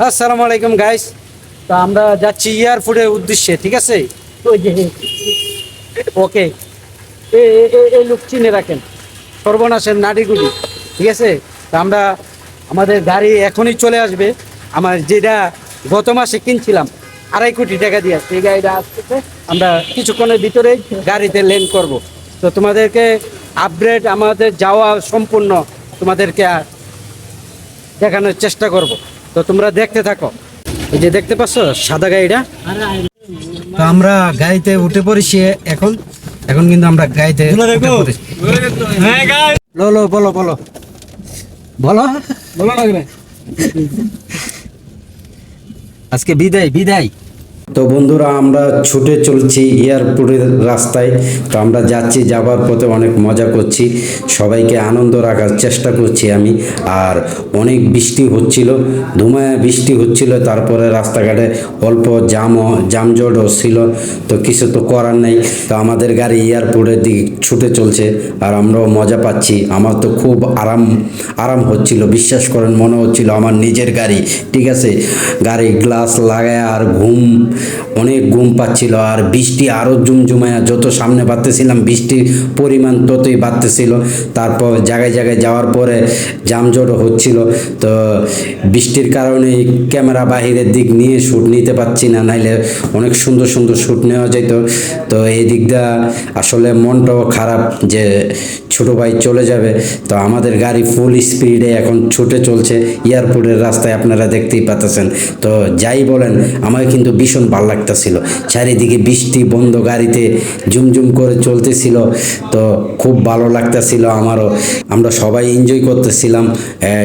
আসসালামু আলাইকুম গাইস তো আমরা যাচ্ছি এয়ারপোর্টের উদ্দেশ্যে ঠিক আছে? ওকে। এই লোক চিনে রাখেন। সর্বনাশের নাড়িগুলি ঠিক আছে? তো আমরা আমাদের গাড়ি এখনই চলে আসবে। আমার যেটা গত মাসে কিনছিলাম আড়াই কোটি টাকা দিয়ে সেই গাড়িটা আসতেছে। আমরা কিছুক্ষণের ভিতরেই গাড়িতে লেন করব। তো তোমাদেরকে আপগ্রেড আমাদের যাওয়া সম্পূর্ণ তোমাদেরকে দেখানোর চেষ্টা করব। তো তোমরা দেখতে থাকো। এই যে দেখতে পাচ্ছ সাদা গাড়িটা? তো আমরা গাড়িতে উঠে পড়েছি এখন। এখন কিন্তু আমরা গাড়িতে বলো পড়েছি। লো লো বলো বলো। বলো। আজকে বিদায় বিদায়। তো বন্ধুরা, আমরা ছুটে চলছি এয়ারপোর্টের রাস্তায়। তো আমরা যাচ্ছি, যাবার পথে অনেক মজা করছি। সবাইকে আনন্দ রাখার চেষ্টা করছি আমি। আর অনেক বৃষ্টি হচ্ছিল, ধুমায় বৃষ্টি হচ্ছিল, তারপরে রাস্তাঘাটে অল্প জাম জামজটও ছিল। তো কিছু তো করার নেই। তো আমাদের গাড়ি এয়ারপোর্টের দিকে ছুটে চলছে, আর আমরাও মজা পাচ্ছি। আমার তো খুব আরাম আরাম হচ্ছিল। বিশ্বাস করেন, মনে হচ্ছিল আমার নিজের গাড়ি, ঠিক আছে? গাড়ি গ্লাস লাগায় আর ঘুম অনেক ঘুম পাচ্ছিল আর বৃষ্টি আরও জুমজুমায়া যত সামনে বাড়তেছিলাম, বৃষ্টির পরিমাণ ততই বাড়তেছিল। তারপর জায়গায় জায়গায় যাওয়ার পরে জামজটও হচ্ছিল। তো বৃষ্টির কারণে ক্যামেরা বাহিরের দিক নিয়ে শ্যুট নিতে পারছি না, নাইলে অনেক সুন্দর সুন্দর শ্যুট নেওয়া যেত। তো এই দিকটা আসলে মনটাও খারাপ যে ছোট ভাই চলে যাবে। তো আমাদের গাড়ি ফুল স্পিডে এখন ছুটে চলছে। এয়ারপোর্টের রাস্তায় আপনারা দেখতেই পাচ্ছেন তো যাই বলেন আমার কিন্তু ভীষণ ভালো লাগতেছিল। চারিদিকে বৃষ্টি, বন্ধ গাড়িতে ঝুমঝুম করে চলতেছিল। তো খুব ভালো লাগতেছিল আমারও। আমরা সবাই এনজয় করতেছিলাম।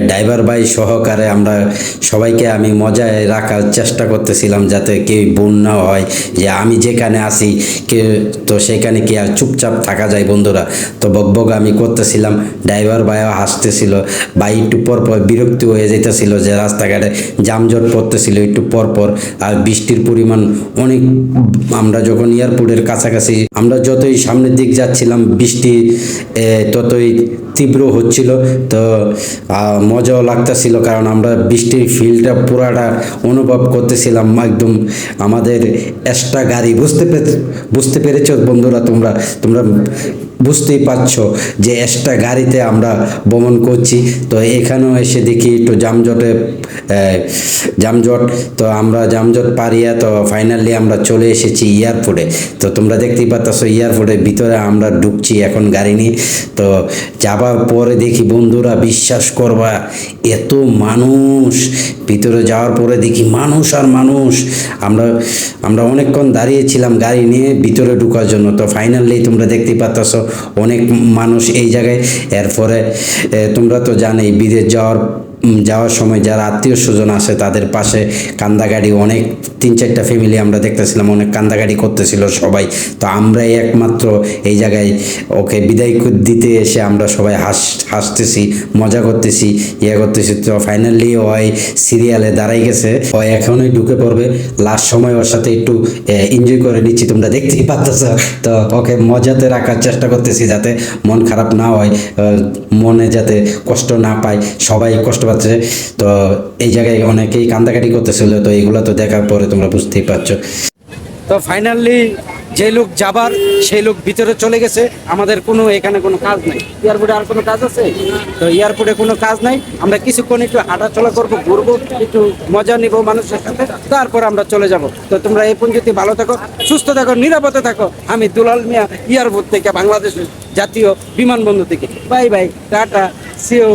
ড্রাইভার ভাই সহকারে আমরা সবাইকে আমি মজায় রাখার চেষ্টা করতেছিলাম যাতে কেউ বোন না হয় যে আমি যেখানে আসি কে, তো সেখানে কি আর চুপচাপ থাকা যায় বন্ধুরা? তো বকবক আমি করতেছিলাম। ড্রাইভার ভাইও হাসতেছিল। ভাই একটু পর পর বিরক্তি হয়ে যেতেছিল যে রাস্তাঘাটে যানজট পড়তেছিল একটু পর পর। আর বৃষ্টির পরিমাণ অনেক আমরা যখন এয়ারপোর্টের কাছাকাছি আমরা যতই সামনের দিক যাচ্ছিলাম বৃষ্টি ততই তীব্র হচ্ছিল। তো মজাও লাগতেছিল কারণ আমরা বৃষ্টির ফিলটা পুরাটা অনুভব করতেছিলাম একদম আমাদের এক্সট্রা গাড়ি। বুঝতে পে- বুঝতে পেরেছ বন্ধুরা তোমরা? তোমরা বুঝতেই পারছ যে এক্সট্রা গাড়িতে আমরা ভ্রমণ করছি। তো এখানেও এসে দেখি একটু আহ, যানজট। তো আমরা যানজট পারিয়া তো ফাইনালি আমরা চলে এসেছি এয়ারপোর্টে তো তোমরা দেখতেই পাচ্ছ এয়ারপোর্টের ভিতরে আমরা ঢুকছি এখন গাড়ি নিয়ে। তো যাবার পরে দেখি, বন্ধুরা, বিশ্বাস করবা, এত মানুষ। ভিতরে যাওয়ার পরে দেখি, মানুষ আর মানুষ। আমরা আমরা অনেকক্ষণ দাঁড়িয়েছিলাম গাড়ি নিয়ে ভিতরে ঢুকার জন্য। তো ফাইনালি তোমরা দেখতে পাচ্ছ অনেক মানুষ এই জায়গায়। এরপরে তোমরা তো জানেই, বিদেশ যাওয়ার যাওয়ার সময় যারা আত্মীয় স্বজন আসে তাদের পাশে কান্দাগাড়ি অনেক, তিন চারটা ফ্যামিলি আমরা দেখতেছিলাম, অনেক কান্দাগাড়ি করতেছিল সবাই। তো আমরাই একমাত্র এই জায়গায় ওকে বিদায় দিতে এসে আমরা সবাই হাস, হাসতেছি, মজা করতেছি ইয়ে করতেছি। তো ফাইনালি ওই সিরিয়ালে দাঁড়াই গেছে। ও এখনই ঢুকে পড়বে। লাস্ট সময় ওর সাথে একটু এনজয় করে নিচ্ছি, তোমরা দেখতেই পাচ্ছ তো ওকে মজাতে রাখার চেষ্টা করতেছি যাতে মন খারাপ না হয় মনে যাতে কষ্ট না পায়, সবাই কষ্ট পাচ্ছে তো এই জায়গায় অনেকেই কান্দাকাটি করতেছিল, তো এগুলো তো দেখার পরে তোমরা বুঝতেই পারছ। তো ফাইনালি যে লোক যাবার, সেই লোক ভিতরে চলে গেছে। আমাদের কোনো, এখানে কোনো কাজ নাই। এয়ারপোর্টে আর কোনো কাজ আছে? তো এয়ারপোর্টে কোনো কাজ নাই। আমরা কিছুক্ষণ একটু হাঁটাচলা করব, ঘুরবো, একটু মজা নিব মানুষের সাথে। তারপর আমরা চলে যাব। তো তোমরা এই পর্যন্ত ভালো থাকো, সুস্থ থাকো, নিরাপদে থাকো। আমি দুলাল মিয়া, এয়ারপোর্ট থেকে বাংলাদেশের জাতীয় বিমানবন্দর থেকে। Bye bye, tata CO